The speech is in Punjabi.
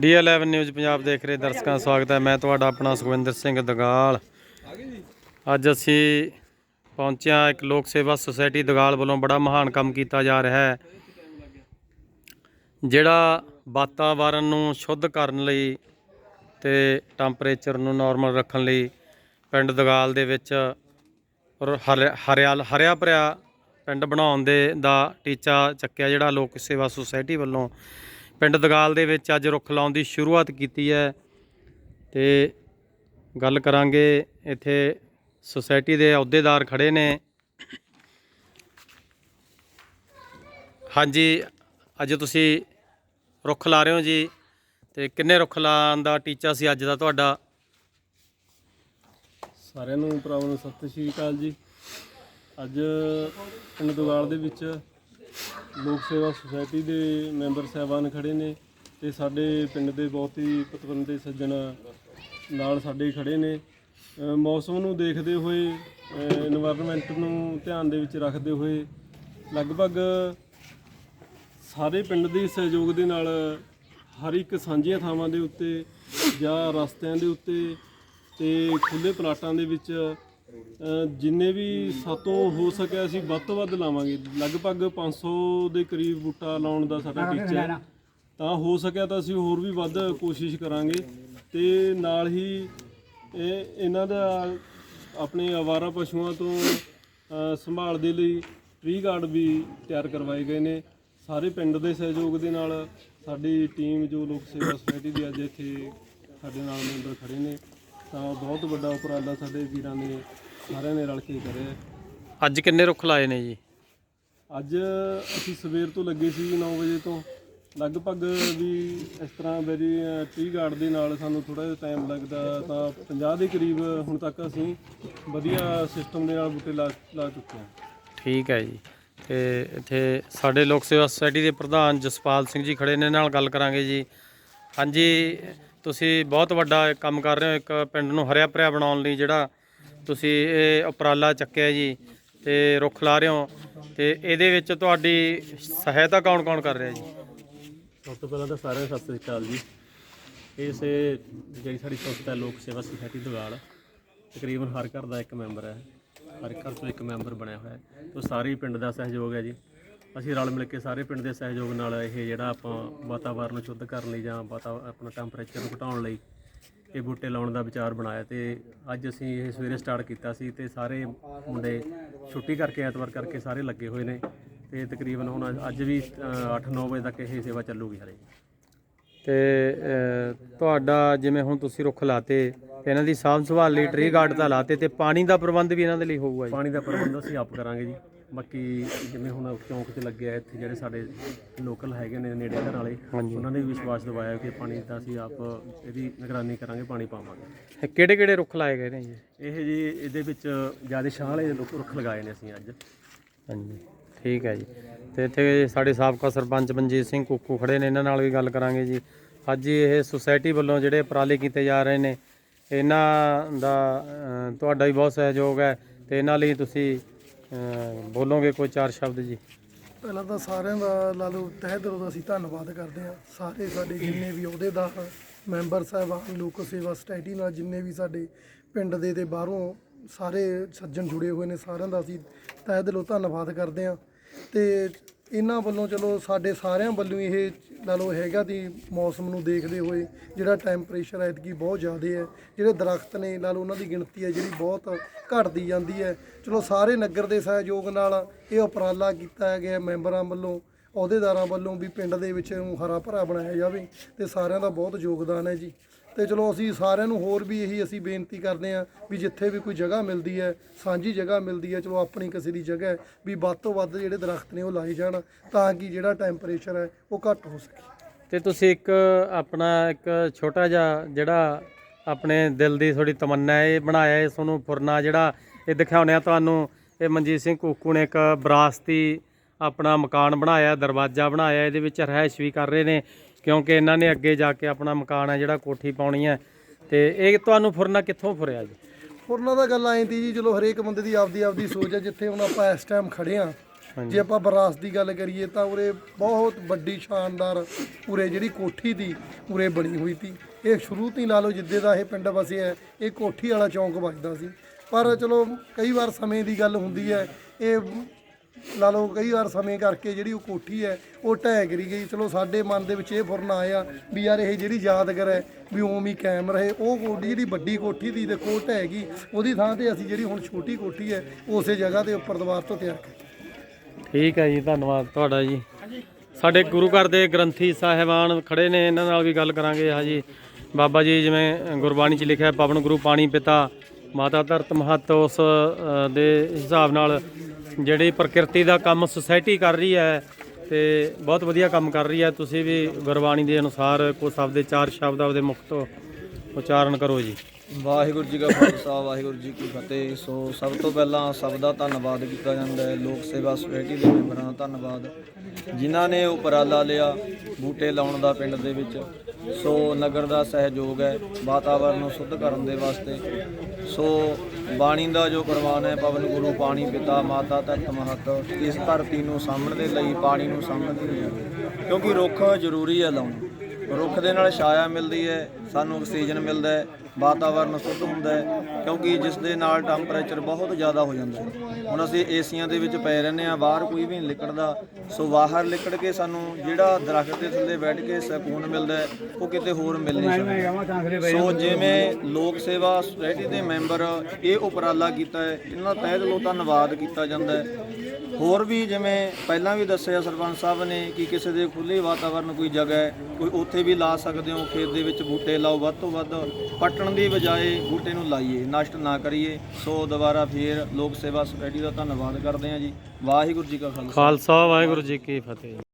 ਡੀ11 ਨਿਊਜ਼ ਪੰਜਾਬ ਦੇਖ ਰਹੇ ਦਰਸ਼ਕਾਂ ਦਾ ਸਵਾਗਤ ਹੈ। ਮੈਂ ਤੁਹਾਡਾ ਆਪਣਾ ਸੁਖਵਿੰਦਰ ਸਿੰਘ ਦਗਾਲ। ਅੱਜ ਅਸੀਂ ਪਹੁੰਚਿਆ ਇੱਕ ਲੋਕ ਸੇਵਾ ਸੁਸਾਇਟੀ ਦਗਾਲ ਵੱਲੋਂ ਬੜਾ ਮਹਾਨ ਕੰਮ ਕੀਤਾ ਜਾ ਰਿਹਾ ਹੈ, ਜਿਹੜਾ ਵਾਤਾਵਰਨ ਨੂੰ ਸ਼ੁੱਧ ਕਰਨ ਲਈ ਤੇ ਟੈਂਪਰੇਚਰ ਨੂੰ ਨਾਰਮਲ ਰੱਖਣ ਲਈ ਪਿੰਡ ਦਗਾਲ ਦੇ ਵਿੱਚ ਔਰ ਹਰਿਆਲ, ਹਰਿਆ ਭਰਿਆ ਪਿੰਡ ਬਣਾਉਣ ਦੇ ਦਾ ਟੀਚਾ ਚੱਕਿਆ, ਜਿਹੜਾ ਲੋਕ ਸੇਵਾ ਸੁਸਾਇਟੀ ਵੱਲੋਂ ਪਿੰਡ ਦਗਾਲ ਦੇ ਵਿੱਚ ਅੱਜ ਰੁੱਖ ਲਾਉਣ ਦੀ ਸ਼ੁਰੂਆਤ ਕੀਤੀ ਹੈ ਤੇ ਗੱਲ ਕਰਾਂਗੇ ਇੱਥੇ ਸੁਸਾਇਟੀ ਦੇ ਅਹੁਦੇਦਾਰ ਖੜੇ ਨੇ। ਹਾਂਜੀ, ਅੱਜ ਤੁਸੀਂ ਰੁੱਖ ਲਾ ਰਹੇ ਹੋ ਜੀ ਤੇ ਕਿੰਨੇ ਰੁੱਖ ਲਾਉਣ ਦਾ ਟੀਚਾ ਸੀ ਅੱਜ ਦਾ ਤੁਹਾਡਾ? ਸਾਰਿਆਂ ਨੂੰ ਭਰਾਵਾਂ ਨੂੰ ਸਤਿ ਸ਼੍ਰੀ ਅਕਾਲ ਜੀ। ਅੱਜ ਪਿੰਡ ਦੁਗਾਲ ਦੇ ਵਿੱਚ ਲੋਕ ਸੇਵਾ ਸੁਸਾਇਟੀ ਦੇ ਮੈਂਬਰ ਸਹਿਬਾਨ ਖੜੇ ਨੇ ਤੇ ਸਾਡੇ ਪਿੰਡ ਦੇ ਬਹੁਤ ਹੀ ਪਤਵੰਤੇ ਸੱਜਣ ਨਾਲ ਸਾਡੇ ਖੜੇ ਨੇ। ਮੌਸਮ ਨੂੰ ਦੇਖਦੇ ਹੋਏ এনवायरमेंट ਨੂੰ ਧਿਆਨ ਦੇ ਵਿੱਚ ਰੱਖਦੇ ਹੋਏ ਲਗਭਗ ਸਾਰੇ ਪਿੰਡ ਦੇ ਸਹਿਯੋਗ ਦੇ ਨਾਲ ਹਰ ਇੱਕ ਸਾਂਝੀਆਂ ਥਾਵਾਂ ਦੇ ਉੱਤੇ ਜਾਂ ਰਸਤਿਆਂ ਦੇ ਉੱਤੇ ਤੇ ਖੁੱਲੇ ਪਲਾਟਾਂ ਦੇ ਵਿੱਚ ਅ, ਜਿੰਨੇ ਵੀ ਸਾਤੋਂ ਹੋ ਸਕਿਆ ਅਸੀਂ ਵੱਧ ਤੋਂ ਵੱਧ ਲਾਵਾਂਗੇ। ਲਗਭਗ 500 ਦੇ ਕਰੀਬ ਬੂਟਾ ਲਾਉਣ ਦਾ ਸਾਡਾ ਟੀਚਾ ਹੈ। ਤਾਂ ਹੋ ਸਕਿਆ ਤਾਂ ਅਸੀਂ ਹੋਰ ਵੀ ਵੱਧ ਕੋਸ਼ਿਸ਼ ਕਰਾਂਗੇ ਤੇ ਨਾਲ ਹੀ ਇਹ ਇਹਨਾਂ ਦਾ ਆਪਣੇ ਆਵਾਰਾ ਪਸ਼ੂਆਂ ਤੋਂ ਅ, ਸੰਭਾਲ ਦੇ ਲਈ ਟ੍ਰੀ ਗਾਰਡ ਵੀ ਤਿਆਰ ਕਰਵਾਏ ਗਏ ਨੇ। ਸਾਰੇ ਪਿੰਡ ਦੇ ਸਹਿਯੋਗ ਦੇ ਨਾਲ ਸਾਡੀ ਟੀਮ ਜੋ ਲੋਕ ਸੇਵਾ ਸੁਸਾਇਟੀ ਦੀ ਅੱਜ ਇੱਥੇ ਸਾਡੇ ਨਾਲ ਮੈਂਬਰ ਖੜੇ ਨੇ। ਤਾਂ ਬਹੁਤ ਵੱਡਾ ਉਪਰਾਲਾ ਸਾਡੇ ਵੀਰਾਂ ਨੇ ਸਾਰਿਆਂ ਨੇ ਰਲ ਕੇ ਕਰਿਆ ਅੱਜ ਕਿੰਨੇ ਰੁੱਖ ਲਾਏ ਨੇ ਜੀ? ਅੱਜ ਅਸੀਂ ਸਵੇਰ ਤੋਂ ਲੱਗੇ ਸੀ 9 ਵਜੇ ਤੋਂ। ਲਗਭਗ ਵੀ ਇਸ ਤਰ੍ਹਾਂ ਮੇਰੀ ਟੀ ਗਾਰਡ ਦੇ ਨਾਲ ਸਾਨੂੰ ਥੋੜਾ ਜਿਹਾ ਟਾਈਮ ਲੱਗਦਾ ਤਾਂ 50 ਦੇ ਕਰੀਬ ਹੁਣ ਤੱਕ ਅਸੀਂ ਵਧੀਆ ਸਿਸਟਮ ਦੇ ਨਾਲ ਬੂਟੇ ਲਾ ਲਾ ਚੁੱਕੇ ਹਾਂ। ਠੀਕ ਹੈ ਜੀ। ਤੇ ਇੱਥੇ ਸਾਡੇ ਲੋਕ ਸੇਵਾ ਸੁਸਾਇਟੀ ਦੇ ਪ੍ਰਧਾਨ ਜਸਪਾਲ ਸਿੰਘ ਜੀ ਖੜੇ ਨੇ ਨਾਲ ਗੱਲ ਕਰਾਂਗੇ ਜੀ। ਹਾਂਜੀ ਤੁਸੀਂ ਬਹੁਤ ਵੱਡਾ ਕੰਮ ਕਰ ਰਹੇ ਹੋ ਇੱਕ ਪਿੰਡ ਨੂੰ ਹਰਿਆ ਭਰਿਆ ਬਣਾਉਣ ਲਈ ਜਿਹੜਾ ਤੁਸੀਂ ਇਹ ਉਪਰਾਲਾ ਚੱਕਿਆ ਜੀ ਤੇ ਰੁੱਖ ਲਾ ਰਹੇ ਹੋ ਤੇ ਇਹਦੇ ਵਿੱਚ ਤੁਹਾਡੀ ਸਹਾਇਤਾ ਕੌਣ ਕੌਣ ਕਰ ਰਿਹਾ ਜੀ? ਸਭ ਤੋਂ ਪਹਿਲਾਂ ਤਾਂ ਸਾਰਿਆਂ ਨੂੰ ਸਤਿ ਸ੍ਰੀ ਅਕਾਲ ਜੀ। ਇਸ ਜਿਹੜੀ ਸਾਡੀ ਸੰਸਥਾ ਲੋਕ ਸੇਵਾ ਸੁਸਾਇਟੀ ਦੁਗਾਲ ਤਕਰੀਬਨ ਹਰ ਘਰ ਦਾ ਇੱਕ ਮੈਂਬਰ ਹੈ। ਹਰ ਘਰ ਤੋਂ ਇੱਕ ਮੈਂਬਰ ਬਣਿਆ ਹੋਇਆ ਹੈ। ਉਹ ਸਾਰੇ ਹੀ ਪਿੰਡ ਦਾ ਸਹਿਯੋਗ ਹੈ ਜੀ। ਅਸੀਂ ਰਲ ਮਿਲ ਕੇ ਸਾਰੇ ਪਿੰਡ ਦੇ ਸਹਿਯੋਗ ਨਾਲ ਇਹ ਜਿਹੜਾ ਆਪਾਂ ਵਾਤਾਵਰਨ ਨੂੰ ਸ਼ੁੱਧ ਕਰਨ ਲਈ ਜਾਂ ਵਾਤਾ ਆਪਣਾ ਟੈਂਪਰੇਚਰ ਨੂੰ ਘਟਾਉਣ ਲਈ ਇਹ ਬੂਟੇ ਲਾਉਣ ਦਾ ਵਿਚਾਰ ਬਣਾਇਆ ਤੇ ਅੱਜ ਅਸੀਂ ਇਹ ਸਵੇਰੇ ਸਟਾਰਟ ਕੀਤਾ ਸੀ ਤੇ ਸਾਰੇ ਮੁੰਡੇ ਛੁੱਟੀ ਕਰਕੇ ਐਤਵਾਰ ਕਰਕੇ ਸਾਰੇ ਲੱਗੇ ਹੋਏ ਨੇ ਤੇ ਤਕਰੀਬਨ ਹੁਣ ਅੱਜ- ਵੀ 8-9 ਵਜੇ ਤੱਕ ਇਹ ਸੇਵਾ ਚੱਲੂਗੀ ਹਾਲੇ। ਤੇ ਤੁਹਾਡਾ ਜਿਵੇਂ ਹੁਣ ਤੁਸੀਂ ਰੁੱਖ ਲਾਤੇ ਇਹਨਾਂ ਦੀ ਸਾਂਭ ਸੰਭਾਲ ਲਈ ਟ੍ਰੀ ਗਾਰਡ ਤਾਂ ਲਾਤੇ ਤੇ ਪਾਣੀ ਦਾ ਪ੍ਰਬੰਧ ਵੀ ਇਹਨਾਂ ਦੇ ਲਈ ਹੋਊਗਾ ਜੀ? ਪਾਣੀ ਦਾ ਪ੍ਰਬੰਧ ਅਸੀਂ ਆਪ ਕਰਾਂਗੇ ਜੀ। ਬਾਕੀ ਜਿਵੇਂ ਹੁਣ ਚੌਂਕ 'ਚ ਲੱਗਿਆ ਇੱਥੇ ਜਿਹੜੇ ਸਾਡੇ ਲੋਕਲ ਹੈਗੇ ਨੇ ਨੇੜੇ ਘਰ ਵਾਲੇ। ਉਹਨਾਂ ਨੇ ਵੀ ਵਿਸ਼ਵਾਸ ਦਿਵਾਇਆ ਕਿ ਪਾਣੀ ਦਾ ਅਸੀਂ ਆਪ ਇਹਦੀ ਨਿਗਰਾਨੀ ਕਰਾਂਗੇ ਪਾਣੀ ਪਾਵਾਂਗੇ। ਕਿਹੜੇ ਕਿਹੜੇ ਰੁੱਖ ਲਾਏ ਗਏ ਨੇ ਜੀ? ਇਹ ਜੀ ਇਹਦੇ ਵਿੱਚ ਜ਼ਿਆਦਾ ਛਾਂ ਵਾਲੇ ਰੁੱਖ ਰੁੱਖ ਲਗਾਏ ਨੇ ਅਸੀਂ ਅੱਜ। ਹਾਂਜੀ ਠੀਕ ਹੈ ਜੀ। ਤੇ ਇੱਥੇ ਸਾਡੇ ਸਾਬਕਾ ਸਰਪੰਚ ਮਨਜੀਤ ਸਿੰਘ ਕੁੱਕੂ ਖੜੇ ਨੇ ਇਹਨਾਂ ਨਾਲ ਵੀ ਗੱਲ ਕਰਾਂਗੇ ਜੀ। ਅੱਜ ਇਹ ਸੁਸਾਇਟੀ ਵੱਲੋਂ ਜਿਹੜੇ ਉਪਰਾਲੇ ਕੀਤੇ ਜਾ ਰਹੇ ਨੇ ਇਹਨਾਂ ਦਾ ਤੁਹਾਡਾ ਵੀ ਬਹੁਤ ਸਹਿਯੋਗ ਹੈ ਤੇ ਇਹਨਾਂ ਲਈ ਤੁਸੀਂ ਬੋਲੋਗੇ ਕੋਈ ਚਾਰ ਸ਼ਬਦ ਜੀ? ਪਹਿਲਾਂ ਤਾਂ ਸਾਰਿਆਂ ਦਾ ਲਾ ਲਓ, ਤਹਿ ਦਿਲੋਂ ਦਾ ਅਸੀਂ ਧੰਨਵਾਦ ਕਰਦੇ ਹਾਂ। ਸਾਰੇ ਸਾਡੇ ਜਿੰਨੇ ਵੀ ਅਹੁਦੇਦਾਰ ਮੈਂਬਰ ਸਾਹਿਬਾਨ, ਲੋਕ ਸੇਵਾ ਸੁਸਾਇਟੀ ਨਾਲ ਜਿੰਨੇ ਵੀ ਸਾਡੇ ਪਿੰਡ ਦੇ ਤੇ ਬਾਹਰੋਂ ਸਾਰੇ ਸੱਜਣ ਜੁੜੇ ਹੋਏ ਨੇ, ਸਾਰਿਆਂ ਦਾ ਅਸੀਂ ਤਹਿ ਦਿਲੋਂ ਧੰਨਵਾਦ ਕਰਦੇ ਹਾਂ। ਤੇ ਇਹਨਾਂ ਵੱਲੋਂ ਚਲੋ ਸਾਡੇ ਸਾਰਿਆਂ ਵੱਲੋਂ ਇਹ ਲਾ ਲਓ ਹੈਗਾ ਦੀ ਮੌਸਮ ਨੂੰ ਦੇਖਦੇ ਹੋਏ ਜਿਹੜਾ ਟੈਂਪਰੇਚਰ ਐਤਕੀ ਬਹੁਤ ਜ਼ਿਆਦਾ ਹੈ, ਜਿਹੜੇ ਦਰਖਤ ਨੇ ਲਾ ਲਓ ਉਹਨਾਂ ਦੀ ਗਿਣਤੀ ਹੈ ਜਿਹੜੀ ਬਹੁਤ ਘਟਦੀ ਜਾਂਦੀ ਹੈ। ਚਲੋ ਸਾਰੇ ਨਗਰ ਦੇ ਸਹਿਯੋਗ ਨਾਲ ਇਹ ਉਪਰਾਲਾ ਕੀਤਾ ਗਿਆ ਮੈਂਬਰਾਂ ਵੱਲੋਂ, ਅਹੁਦੇਦਾਰਾਂ ਵੱਲੋਂ ਵੀ ਪਿੰਡ ਦੇ ਵਿੱਚ ਇਹਨੂੰ ਹਰਾ ਭਰਾ ਬਣਾਇਆ ਜਾਵੇ ਤੇ ਸਾਰਿਆਂ ਦਾ ਬਹੁਤ ਯੋਗਦਾਨ ਹੈ ਜੀ। ਤੇ ਚਲੋ ਅਸੀਂ ਸਾਰਿਆਂ ਨੂੰ ਹੋਰ ਵੀ ਇਹੀ ਅਸੀਂ ਬੇਨਤੀ ਕਰਦੇ ਆ ਵੀ ਜਿੱਥੇ ਵੀ ਕੋਈ ਜਗ੍ਹਾ ਮਿਲਦੀ ਹੈ, ਸਾਂਝੀ ਜਗ੍ਹਾ ਮਿਲਦੀ ਹੈ, ਚਲੋ ਆਪਣੀ ਕਿਸੇ ਦੀ ਜਗ੍ਹਾ ਵੀ ਵੱਧ ਤੋਂ ਵੱਧ ਜਿਹੜੇ ਦਰਖਤ ਨੇ ਉਹ ਲਾਏ ਜਾਣ ਤਾਂ ਕਿ ਜਿਹੜਾ ਟੈਂਪਰੇਚਰ ਹੈ ਉਹ ਘੱਟ ਹੋ ਸਕੇ। ਤੇ ਤੁਸੀਂ ਇੱਕ ਆਪਣਾ ਇੱਕ ਛੋਟਾ ਜਿਹਾ ਜਿਹੜਾ ਆਪਣੇ ਦਿਲ ਦੀ ਥੋੜੀ ਤਮੰਨਾ ਹੈ, ਇਹ ਬਣਾਇਆ ਇਸ ਨੂੰ ਫੁਰਨਾ ਜਿਹੜਾ ਇਹ ਦਿਖਾਉਣਿਆ ਤੁਹਾਨੂੰ। ਇਹ ਮਨਜੀਤ ਸਿੰਘ ਕੁੱਕੂ ਨੇ ਇੱਕ ਵਿਰਾਸਤੀ ਆਪਣਾ ਮਕਾਨ ਬਣਾਇਆ, ਦਰਵਾਜ਼ਾ ਬਣਾਇਆ, ਇਹਦੇ ਵਿੱਚ ਰਹਿائش ਵੀ ਕਰ ਰਹੇ ਨੇ। ਕਿਉਂਕਿ ਇਹਨਾਂ ਨੇ ਅੱਗੇ ਜਾ ਕੇ ਆਪਣਾ ਮਕਾਨ ਹੈ ਜਿਹੜਾ ਕੋਠੀ ਪਾਉਣੀ ਹੈ ਤੇ ਇਹ ਤੁਹਾਨੂੰ ਫੁਰਨਾ ਕਿੱਥੋਂ ਫੁਰਿਆ ਜੀ? ਉਹਨਾਂ ਦਾ ਗੱਲ ਆਈ ਤੀ ਜੀ ਚਲੋ ਹਰੇਕ ਬੰਦੇ ਦੀ ਆਪਦੀ ਆਪਦੀ ਸੋਚ ਹੈ ਜਿੱਥੇ ਹੁਣ ਆਪਾਂ ਇਸ ਟਾਈਮ ਖੜੇ ਆ ਜੇ ਆਪਾਂ ਵਿਰਾਸਤ ਦੀ ਗੱਲ ਕਰੀਏ ਤਾਂ ਉਰੇ ਬਹੁਤ ਵੱਡੀ ਸ਼ਾਨਦਾਰ ਉਰੇ ਜਿਹੜੀ ਕੋਠੀ ਦੀ ਉਰੇ ਬਣੀ ਹੋਈ ਸੀ ਇਹ ਸ਼ੁਰੂ ਤੋਂ ਹੀ ਲਾ ਲਓ ਜਿੱਦੇ ਦਾ ਇਹ ਪਿੰਡ ਵਸਿਆ ਇਹ ਕੋਠੀ ਵਾਲਾ ਚੌਂਕ ਵੱਜਦਾ ਸੀ। ਪਰ ਚਲੋ ਕਈ ਵਾਰ ਸਮੇਂ ਦੀ ਗੱਲ ਹੁੰਦੀ ਹੈ ਇਹ ਲਾ ਲਓ ਕਈ ਵਾਰ ਸਮੇਂ ਕਰਕੇ ਜਿਹੜੀ ਉਹ ਕੋਠੀ ਹੈ, ਉਹ ਢਹਿ ਗਰੀ ਗਈ। ਚਲੋ ਸਾਡੇ ਮਨ ਦੇ ਵਿੱਚ ਇਹ ਫੁਰਨ ਆਇਆ ਵੀ ਯਾਰ ਇਹ ਜਿਹੜੀ ਯਾਦਗਾਰ ਹੈ, ਵੀ ਉਵੇਂ ਹੀ ਕਾਇਮ ਰਹੇ। ਉਹ ਕੋਠੀ ਜਿਹੜੀ ਵੱਡੀ ਕੋਠੀ ਦੀ ਦੇਖੋ ਢਹਿ ਗਈ। ਉਹਦੀ ਥਾਂ ਤੇ ਅਸੀਂ ਜਿਹੜੀ ਹੁਣ ਛੋਟੀ ਕੋਠੀ ਹੈ, ਉਸੇ ਜਗ੍ਹਾ 'ਤੇ ਉੱਪਰ ਦੀਵਾਰ ਤੋਂ ਤਿਆਰ ਕੀਤੀ ਠੀਕ ਹੈ ਜੀ, ਧੰਨਵਾਦ ਤੁਹਾਡਾ ਜੀ। ਸਾਡੇ ਗੁਰੂ ਘਰ ਦੇ ਗ੍ਰੰਥੀ ਸਾਹਿਬਾਨ ਖੜੇ ਨੇ, ਇਹਨਾਂ ਨਾਲ ਵੀ ਗੱਲ ਕਰਾਂਗੇ। ਹਾਜੀ ਬਾਬਾ ਜੀ ਜਿਵੇਂ ਗੁਰਬਾਣੀ 'ਚ ਲਿਖਿਆ, ਪਵਨ ਗੁਰੂ ਪਾਣੀ ਪਿਤਾ, ਮਾਤਾ ਧਰਤ ਮਹੱਤ ਉਸ ਦੇ ਹਿਸਾਬ ਨਾਲ ਜਿਹੜੀ ਪ੍ਰਕਿਰਤੀ ਦਾ ਕੰਮ ਸੁਸਾਇਟੀ ਕਰ ਰਹੀ ਹੈ ਤੇ ਬਹੁਤ ਵਧੀਆ ਕੰਮ ਕਰ ਰਹੀ ਹੈ। ਤੁਸੀਂ ਵੀ ਗੁਰਬਾਣੀ ਦੇ ਅਨੁਸਾਰ ਕੋ ਸ਼ਬਦ ਦੇ ਚਾਰ ਸ਼ਬਦ ਆਪਦੇ ਮੁਖ ਤੋਂ ਉਚਾਰਨ ਕਰੋ ਜੀ। ਵਾਹਿਗੁਰੂ ਜੀ ਕਾ ਖਾਲਸਾ, ਵਾਹਿਗੁਰੂ ਜੀ ਕੀ ਫਤਿਹ। ਸੋ ਸਭ ਤੋਂ ਪਹਿਲਾਂ ਸਭ ਦਾ ਧੰਨਵਾਦ ਕੀਤਾ ਜਾਂਦਾ ਹੈ। ਲੋਕ ਸੇਵਾ ਸੁਸਾਇਟੀ ਦੇ ਮੈਂਬਰਾਂ ਦਾ ਧੰਨਵਾਦ। ਜਿਨ੍ਹਾਂ ਨੇ ਉਪਰਾਲਾ ਲਿਆ ਬੂਟੇ ਲਾਉਣ ਦਾ ਪਿੰਡ ਦੇ ਵਿੱਚ। ਸੋ ਨਗਰ ਦਾ ਸਹਿਯੋਗ ਹੈ, ਵਾਤਾਵਰਨ ਨੂੰ ਸ਼ੁੱਧ ਕਰਨ ਦੇ ਵਾਸਤੇ। ਸੋ ਬਾਣੀ ਦਾ ਜੋ ਕੁਰਬਾਨ ਹੈ, ਪਵਨ ਗੁਰੂ ਪਾਣੀ ਪਿਤਾ, ਮਾਤਾ ਧਰਤ ਮਹਤ, ਇਸ ਧਰਤੀ ਨੂੰ ਸਾਂਭਣ ਦੇ ਲਈ, ਪਾਣੀ ਨੂੰ ਸਾਂਭਣ ਦੇ ਲਈ। ਕਿਉਂਕਿ ਰੁੱਖ ਜ਼ਰੂਰੀ ਹੈ ਲਾਉਣਾ। ਰੁੱਖ ਦੇ ਨਾਲ ਛਾਇਆ ਮਿਲਦੀ ਹੈ, ਸਾਨੂੰ ਆਕਸੀਜਨ ਮਿਲਦਾ ਹੈ। ਵਾਤਾਵਰਨ ਸ਼ੁੱਧ ਹੁੰਦਾ ਹੈ ਕਿਉਂਕਿ ਜਿਸ ਦੇ ਨਾਲ ਟੈਂਪਰੇਚਰ ਬਹੁਤ ਜ਼ਿਆਦਾ ਹੋ ਜਾਂਦਾ ਹੈ। ਹੁਣ ਅਸੀਂ ਏਸੀਆਂ ਦੇ ਵਿੱਚ ਪਏ ਰਹਿੰਦੇ ਆ ਬਾਹਰ ਕੋਈ ਵੀ ਨਹੀਂ ਲਿਕੜਦਾ। ਸੋ ਬਾਹਰ ਲਿਕੜ ਕੇ ਸਾਨੂੰ ਜਿਹੜਾ ਦਰਖਤ ਦੇ ਥੱਲੇ ਬੈਠ ਕੇ ਸਕੂਨ ਮਿਲਦਾ ਹੈ ਉਹ ਕਿਤੇ ਹੋਰ ਮਿਲ ਨਹੀਂ ਸਕਦਾ। ਸੋ ਜਿਵੇਂ ਲੋਕ ਸੇਵਾ ਸੁਸਾਇਟੀ ਦੇ ਮੈਂਬਰ ਇਹ ਉਪਰਾਲਾ ਕੀਤਾ ਹੈ ਇਹਨਾਂ ਦਾ ਤਹਿ ਦਿਲੋਂ ਧੰਨਵਾਦ ਕੀਤਾ ਜਾਂਦਾ ਹੈ। ਹੋਰ ਵੀ ਜਿਵੇਂ ਪਹਿਲਾਂ ਵੀ ਦੱਸਿਆ ਸਰਪੰਚ ਸਾਹਿਬ ਨੇ ਕਿ ਕਿਸੇ ਦੇ ਖੁੱਲੇ ਵਾਤਾਵਰਨ ਕੋਈ ਜਗ੍ਹਾ ਹੈ ਕੋਈ ਉੱਥੇ ਵੀ ਲਾ ਸਕਦੇ ਹੋ ਖੇਤ ਦੇ ਵਿੱਚ ਬੂਟੇ ਲਾਓ ਵੱਧ ਤੋਂ ਵੱਧ ਪੱਟਣ ਦੀ ਬਜਾਏ ਬੂਟੇ ਨੂੰ ਲਾਈਏ, ਨਸ਼ਟ ਨਾ ਕਰੀਏ, ਸੋ ਦੁਬਾਰਾ ਫੇਰ ਲੋਕ ਸੇਵਾ ਸੁਸਾਇਟੀ ਦਾ ਧੰਨਵਾਦ ਕਰਦੇ ਹਾਂ ਜੀ। ਵਾਹਿਗੁਰੂ ਜੀ ਕਾ ਖਾਲਸਾ। ਖਾਲਸਾ, ਵਾਹਿਗੁਰੂ ਜੀ ਕੀ ਫਤਿਹ।